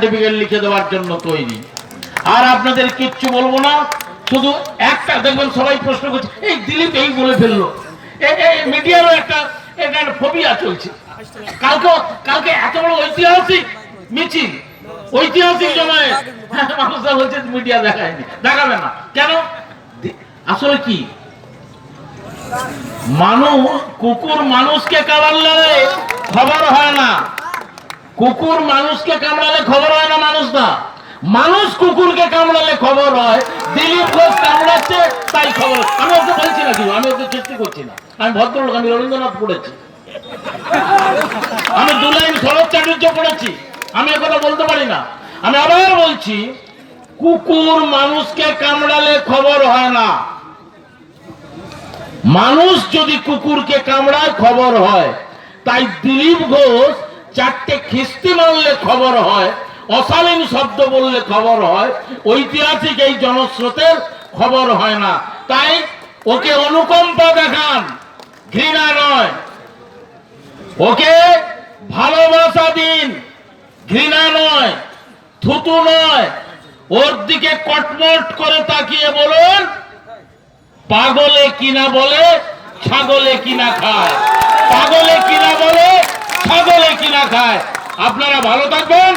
Certificate লিখে দেওয়ার জন্য তৈরি। আর আপনাদের কিচ্ছু বলব না, শুধু একটা, দেখবেন সবাই প্রশ্ন করছে, এই দিলীপ এই বলে ফেলল। মিডিয়ারও একটা ফোবিয়া চলছে। কালকে কালকে এত বড় ঐতিহাসিক মিছিল, ঐতিহাসিক মানুষরা বলছে মিডিয়া দেখায়নি। দেখাবে না। কেন? আসলে কি? মানুষ, কুকুর মানুষকে কামড়ালে খবর হয় না। কুকুর মানুষকে কামড়ালে খবর হয় না মানুষ না? মানুষ কুকুরকে কামড়ালে খবর হয়, দিলীপ ঘোষ কামড়াচ্ছে, তাই খবর আমি ওকে বলছি না কিন্তু আমি ওকে চেষ্টা করছি না। আমি ভদ্রলোক, আমি রবীন্দ্রনাথ পড়েছি। আমি দু লাইন শরৎ চাটুর্য পড়েছি। আমি কথা বলতে পারি না। আমি আবার বলছি, কুকুর মানুষকে কামড়ালে খবর হয় না। মানুষ যদি কুকুরকে কামড়ায় খবর হয়, তাই দিলীপ ঘোষ চারটে খিস্তি মারলে খবর হয়, অশালীন শব্দ বললে খবর হয়, ঐতিহাসিক এই জনস্রোতের খবর হয় না। তাই ওকে অনুকম্পা দেখান, ঘৃণা নয়। ওকে ভালোবাসা দিন, ঘৃণা নয়, থুতু নয়। ওর দিকে কটমট করে তাকিয়ে বলুন, পাগলে কিনা বলে, ছাগলে কিনা খায়। পাগলে কিনা বলে কিনা খায়। আপনারা ভালো থাকবেন।